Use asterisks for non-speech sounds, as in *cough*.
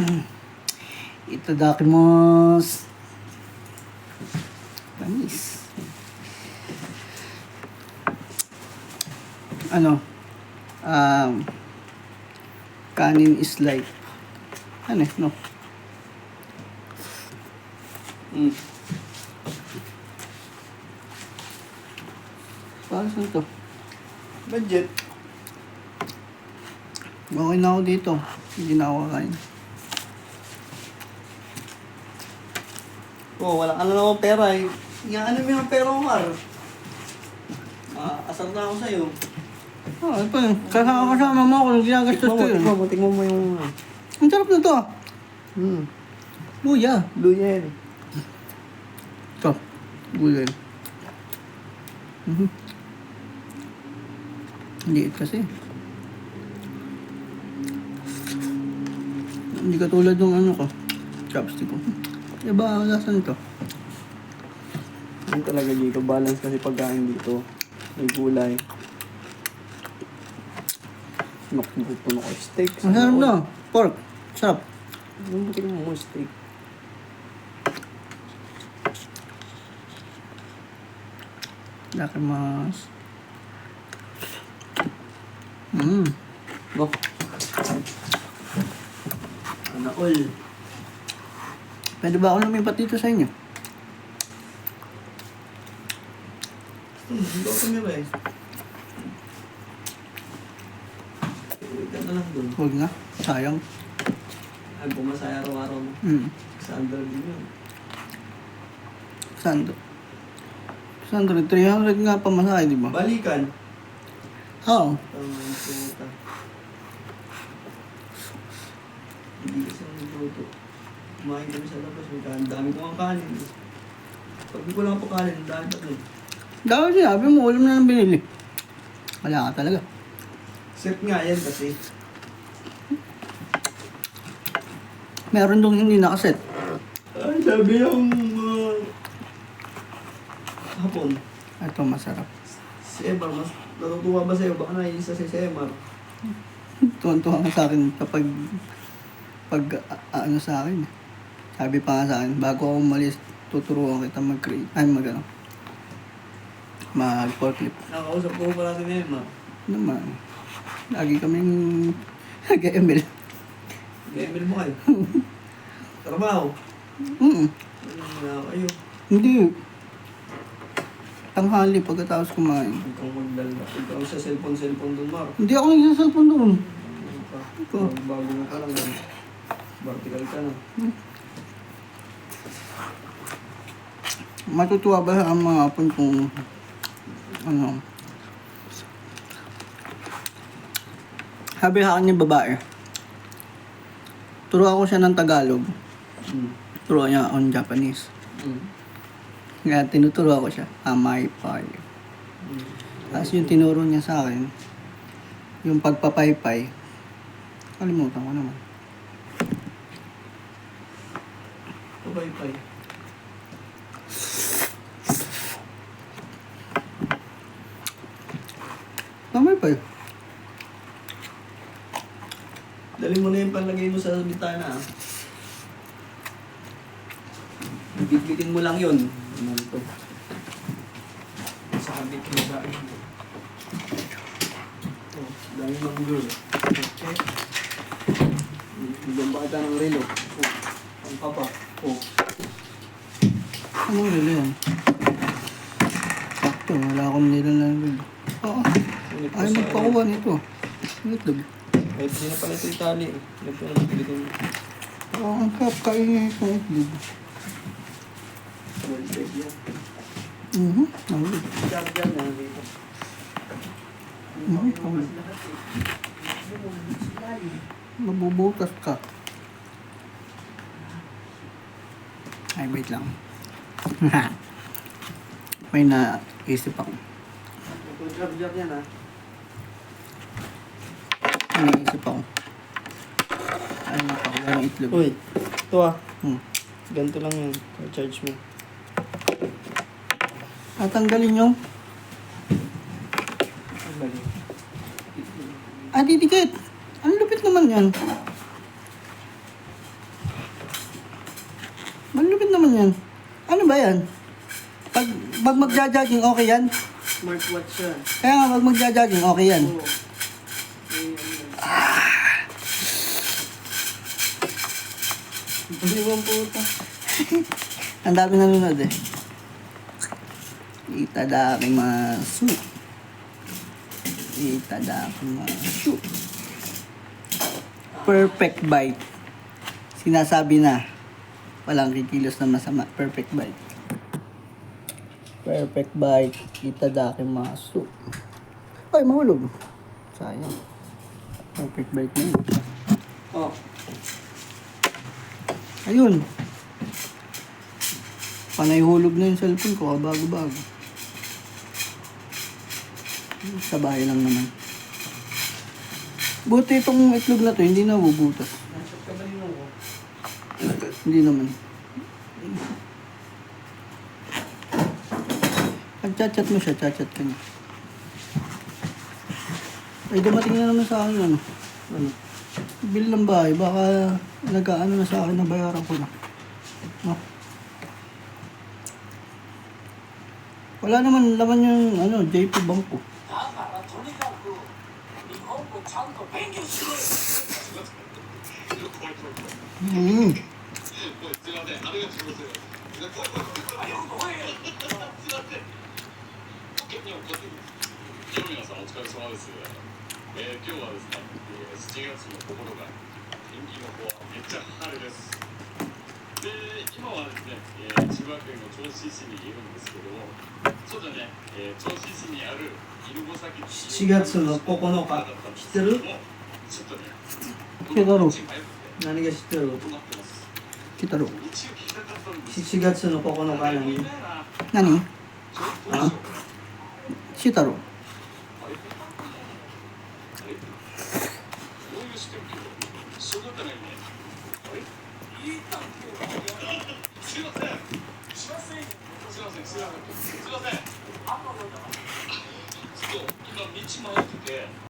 *clears throat* Itadakimasu. Panis. Ano? Um, kanin is like, ano eh, no? Mm. Para saan to? Budget. Okay na ako dito. Hindi na ako kakain. Oh, wala ka na naman pera eh. Nga ano mo yung pera mo, Mar? Ah, asar na ako sa'yo. Oh, ano pa yun? Kasama kasama mo ako nung ginagastos ko yun. tingnan mo, tingnan mo yung... Ang sarap na to. ah. Hmm, Luya. luya yan. Ito. Luya. Mhm. Liit kasi. Hindi katulad ng ano ko. Chopstick ko. Iba ang lasa nito. Yan talaga dito, balance kasi pagkain dito. May gulay. Nakupuno ko steak. Ang sarap na. Pork. Sarap. Yung buti mo mo steak. Dakimasu. Mm. Go. Ano all? Pwede ba ako lumipat dito sa inyo? Eh. Uwi ka na lang dun. Huwag nga. Sayang. Ay, pumasaya araw-araw mo. Mm. Sa under din yun. Sandro. Sandro, 300 nga pamasahe, di ba? Balikan. Oo. Tama yung puta. Hindi kasi nagluto. Kumain kami sa labas. May kanin. Dami ko ang kanin. Pag di ko lang po kanin, ang dami pa dun. Dapat sinabi mo, ulam na lang binili. Wala ka talaga. Set nga yan kasi. Meron dong hindi nakaset. Ay, sabi yung mga... hapon. Ito masarap. Si Emar, mas natutuwa ba sa'yo? Baka naiisa si Emar. Tuwan-tuwa ka sa akin kapag pag a- ano sa akin. Sabi pa sa akin, bago ako umalis, tuturuan kita mag-create. Ay, mag ano. Mag-forklift. Nakausap ko pala si Emar. Naman. Lagi kaming nag-ML. Emil mo kayo. *laughs* Trabaho. Mm. Ano na kayo? Hindi. Tanghali pagkatapos kumain. Huwag kang magdala. Huwag kang sa cellphone-cellphone dun, Mar. Hindi ako nagsasalpon doon. Ano ka? Bago mo pa lang. Vertical ka na. Matutuwa ba ang mga hapon kung ano sabi sa akin yung babae turuan ko siya ng Tagalog Mm. turuan niya on Japanese Mm. kaya tinuturuan ko siya amay pay Mm. tapos yung tinuro niya sa akin yung pagpapaypay kalimutan ko naman Pabay-pay. Amay pay Dali mo na yung palagay mo sa bitana. ah. Bitbitin mo lang yun. Ano ito? Sa kabit mo dahil. Oh, dami girl. Okay. Bigyan ba kita ng relo? Oh. Ang papa. Oh. ano nila yan sakto wala akong nila na oo Ngunit ay sa- magpakuha nito wait lang Kahit di na pala ito itali. Ito na bitin mo. oo ang kap kaingay ko itlog Well, safe yan. mhm nahulog Charger na dito. Mhm, nahulog mabubutas ka. Ay, wait lang. *laughs* May naisip ako. Ito charger yan ah. May naisip ako. Ay, napakuha ng itlog. Uy, ito ah. Hmm. Ganito lang yan. Charge mo. At tanggalin yung... Ah, didikit. Ang lupit naman yan. yan? Ano ba yan? Pag, pag magja-jogging, okay yan? Smartwatch yan. Kaya nga, pag magja-jogging, okay yan. Oo. Ayun, ayun. Ano bang puta? Ang dami nanonood eh. Itada masu. Itada masu. Perfect bite. Sinasabi na walang kikilos na masama. Perfect bite. Perfect bite. Itada masu. Ay, mahulog. Sayang. Perfect bite na yun. Oh. Ayun. Panay hulog na yung cellphone ko, bago-bago. Sa bahay lang naman. Buti itong itlog na to, hindi rin ako? Hindi naman. Pag chat-chat mo siya, chat-chat ka niya. Ay, dumating na naman sa akin ano. Ano? bill ng bahay, baka nag-ano na sa akin na bayaran ko na. No? Wala naman laman yung ano, JP Bank Bangko. Mm. *laughs* えー、今日はですね、えー、7月の心日天気の子はめっちゃ晴れです。で今はですね、えー、千葉県の銚子市にいるんですけどもょっとね、えー、銚子市にある犬吠埼7月の9日。知ってる？ちょっとねケタロ何が知ってる？ケタロ7月の9日何？何？知ってるちょっけそねいいすいません。ません。すいません。すいません。すいません。あん。ま今道迷ってて